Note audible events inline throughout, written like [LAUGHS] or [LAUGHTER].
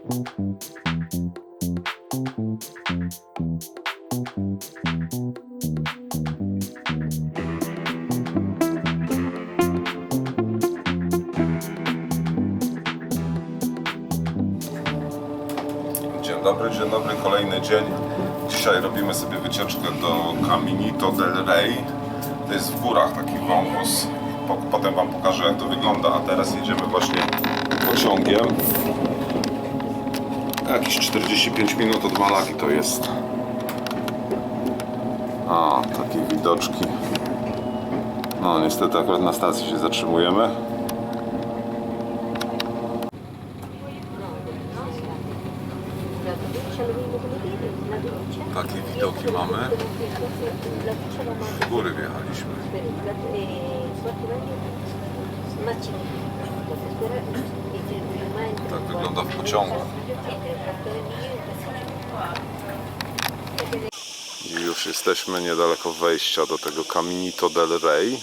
Dzień dobry, dzień dobry, kolejny dzień. Dzisiaj robimy sobie wycieczkę do Caminito del Rey. To jest w górach taki wąwóz. Po, potem Wam pokażę jak to wygląda, a teraz jedziemy właśnie pociągiem. Jakieś 45 minut od Malagi to jest. A, takie widoczki. No niestety akurat na stacji się zatrzymujemy. Takie widoki mamy. W góry wjechaliśmy. Tak wygląda w pociągu. Już jesteśmy niedaleko wejścia do tego Caminito del Rey.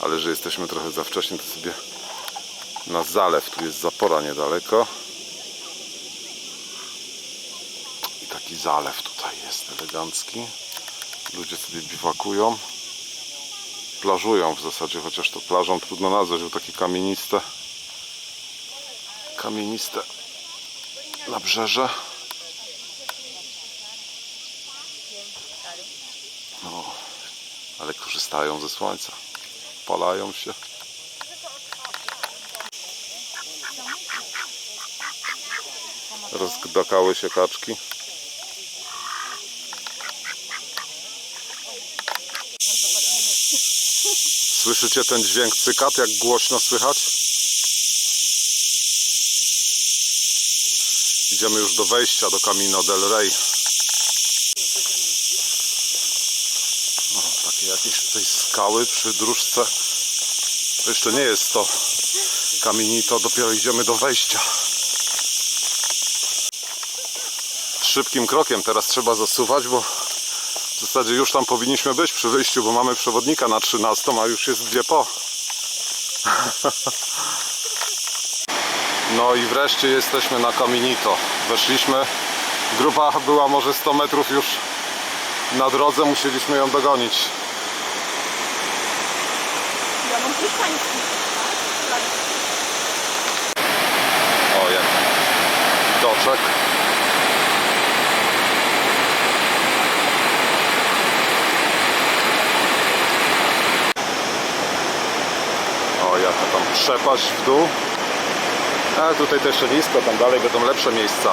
Ale że jesteśmy trochę za wcześnie, to sobie na zalew. Tu jest zapora niedaleko. I taki zalew tutaj jest elegancki. Ludzie sobie biwakują. Plażują w zasadzie, chociaż to plażą trudno nazwać, bo takie kamieniste kamieniste nabrzeże. No, ale korzystają ze słońca. Palają się. Rozgdakały się kaczki. Słyszycie ten dźwięk cykat, jak głośno słychać? Idziemy już do wejścia do Camino del Rey. O, takie jakieś tutaj skały przy dróżce. To jeszcze nie jest to Caminito, dopiero idziemy do wejścia. Szybkim krokiem teraz trzeba zasuwać, bo w zasadzie już tam powinniśmy być przy wyjściu, bo mamy przewodnika na 13, a już jest dwie po. [LAUGHS] No i wreszcie jesteśmy na Caminito. Weszliśmy. Grupa była może 100 metrów już na drodze, musieliśmy ją dogonić. Ja mam hiszpański. O, jak doczek. O, jaka tam przepaść w dół. A tutaj to jeszcze nisko, tam dalej będą lepsze miejsca.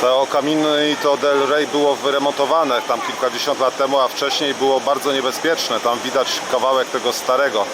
To Caminito del Rey było wyremontowane tam kilkadziesiąt lat temu, a wcześniej było bardzo niebezpieczne. Tam widać kawałek tego starego.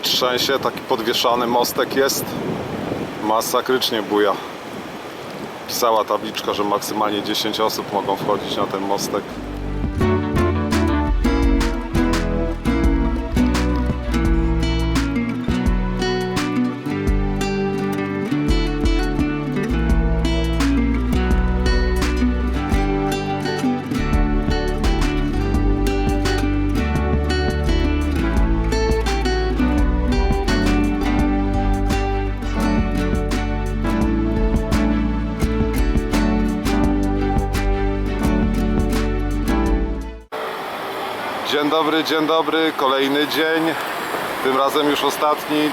Tutaj trzęsie, taki podwieszany mostek jest. Masakrycznie buja. Pisała tabliczka, że maksymalnie 10 osób mogą wchodzić na ten mostek. Dobry, dzień dobry, kolejny dzień. Tym razem już ostatni.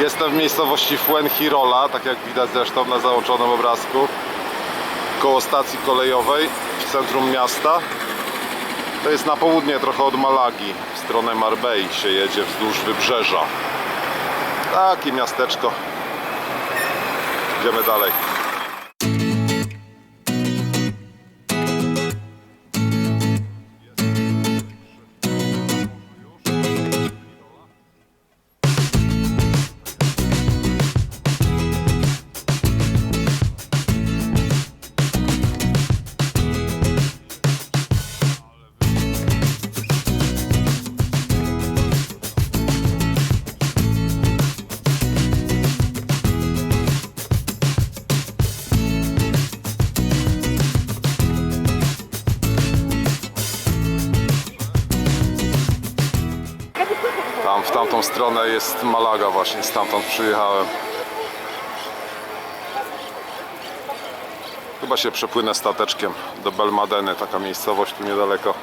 Jestem w miejscowości Fuengirola, tak jak widać zresztą na załączonym obrazku. Koło stacji kolejowej w centrum miasta. To jest na południe trochę od Malagi, w stronę Marbei się jedzie wzdłuż wybrzeża. Takie miasteczko. Idziemy dalej. Stronę jest Malaga właśnie, stamtąd przyjechałem. Chyba się przepłynę stateczkiem do Belmadeny, taka miejscowość tu niedaleko.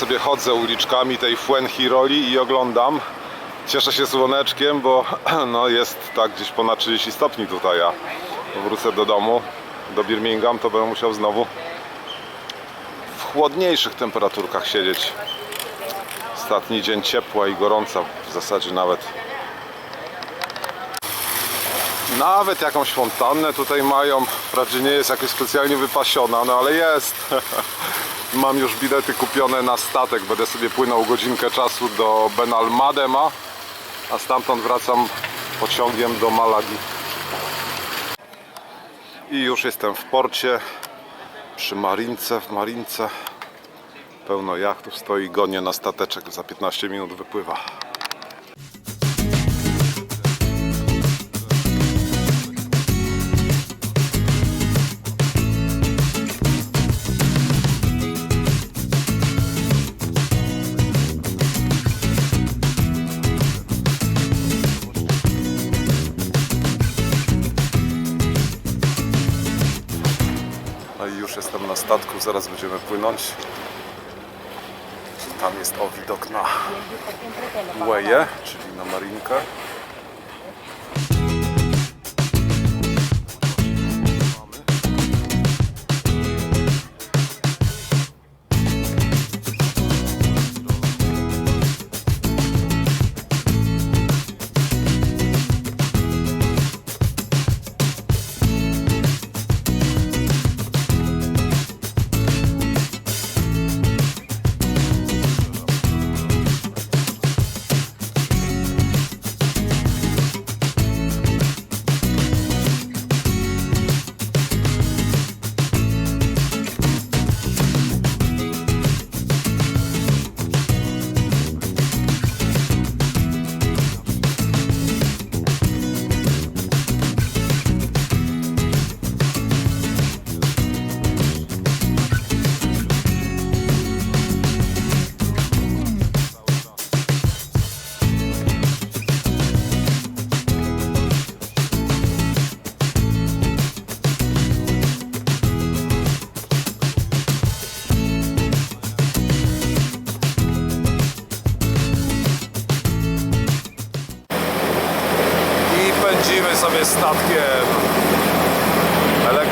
Sobie chodzę uliczkami tej Fuenhiroli i oglądam. Cieszę się słoneczkiem, bo [CLEARS THROAT] no jest tak gdzieś ponad 30 stopni tutaj, a wrócę do domu, do Birmingham, to będę musiał znowu w chłodniejszych temperaturkach siedzieć. Ostatni dzień ciepła i gorąca, w zasadzie nawet. Nawet jakąś fontannę tutaj mają. Wprawdzie nie jest jakoś specjalnie wypasiona, no ale jest. [LAUGHS] Mam już bilety kupione na statek. Będę sobie płynął godzinkę czasu do Benalmadema, a stamtąd wracam pociągiem do Malagi. I już jestem w porcie przy Marince, w Marince. Pełno jachtów stoi, gonię na stateczek. Za 15 minut wypływa. Już jestem na statku, zaraz będziemy płynąć. Tam jest o widok na Łeje, czyli na Marinkę.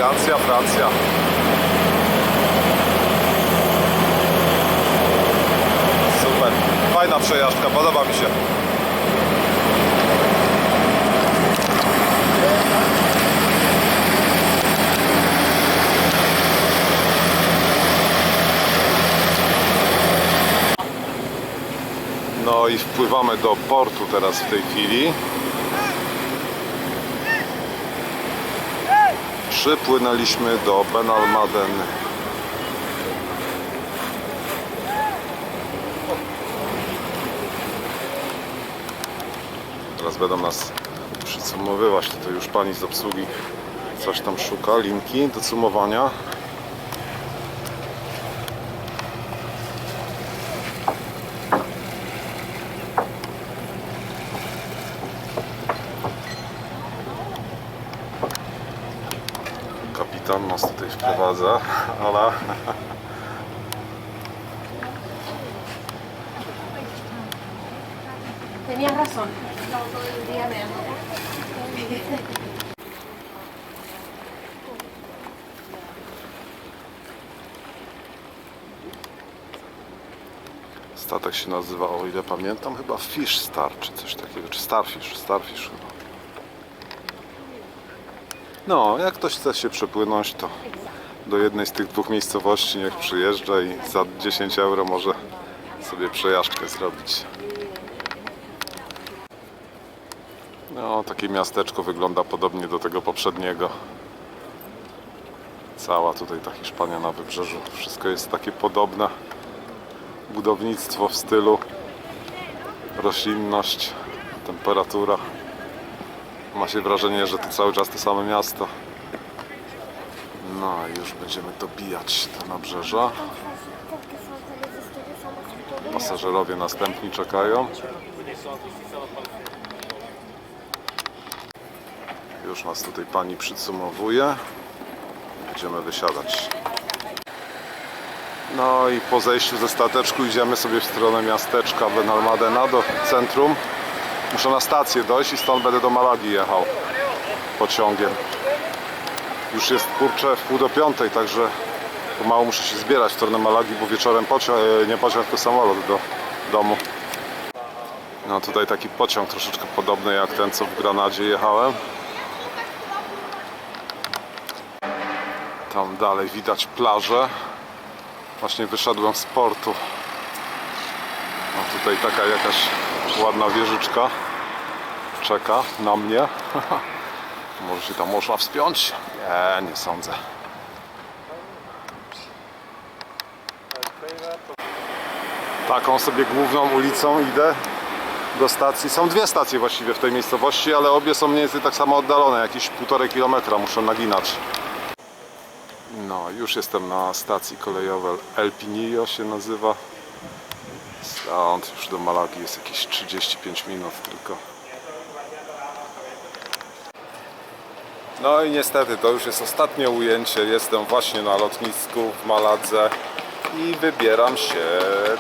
Elegancja, Francja. Super. Fajna przejażdżka, podoba mi się. No i wpływamy do portu teraz w tej chwili. Przypłynęliśmy do Ben Almaden. Teraz będą nas przycumowywać. Tutaj już pani z obsługi coś tam szuka, linki do cumowania. Kapitan nas tutaj wprowadza, ale Tenías statek się nazywa, o ile pamiętam, chyba Fish Star, czy coś takiego, czy Starfish, Starfish chyba. No, jak ktoś chce się przepłynąć, to do jednej z tych dwóch miejscowości niech przyjeżdża i za 10 euro może sobie przejażdżkę zrobić. No, takie miasteczko wygląda podobnie do tego poprzedniego. Cała tutaj ta Hiszpania na wybrzeżu. Wszystko jest takie podobne. Budownictwo w stylu, roślinność, temperatura. Ma się wrażenie, że to cały czas to samo miasto. I już będziemy dobijać do nabrzeża. Pasażerowie następni czekają. Już nas tutaj pani przycumowuje. Będziemy wysiadać. No i po zejściu ze stateczku idziemy sobie w stronę miasteczka Benalmadena do centrum. Muszę na stację dojść i stąd będę do Malagi jechał pociągiem. Już jest kurczę w pół do piątej, także pomału muszę się zbierać w stronę Malagi, bo wieczorem pociąg, e, nie pociąg, tylko samolot do domu. No tutaj taki pociąg troszeczkę podobny jak ten, co w Granadzie jechałem. Tam dalej widać plażę. Właśnie wyszedłem z portu. A tutaj taka jakaś ładna wieżyczka czeka na mnie. [LAUGHS] Może się tam można wspiąć? Nie, nie sądzę. Taką sobie główną ulicą idę do stacji. Są dwie stacje właściwie w tej miejscowości, ale obie są mniej więcej tak samo oddalone, jakieś półtorej kilometra muszę naginać. No, już jestem na stacji kolejowej El Pinillo się nazywa. Stąd już do Malagi jest jakieś 35 minut tylko. No i niestety to już jest ostatnie ujęcie. Jestem właśnie na lotnisku w Maladze i wybieram się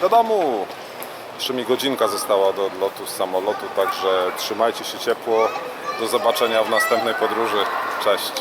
do domu. Jeszcze mi godzinka została do odlotu z samolotu, także trzymajcie się ciepło. Do zobaczenia w następnej podróży. Cześć.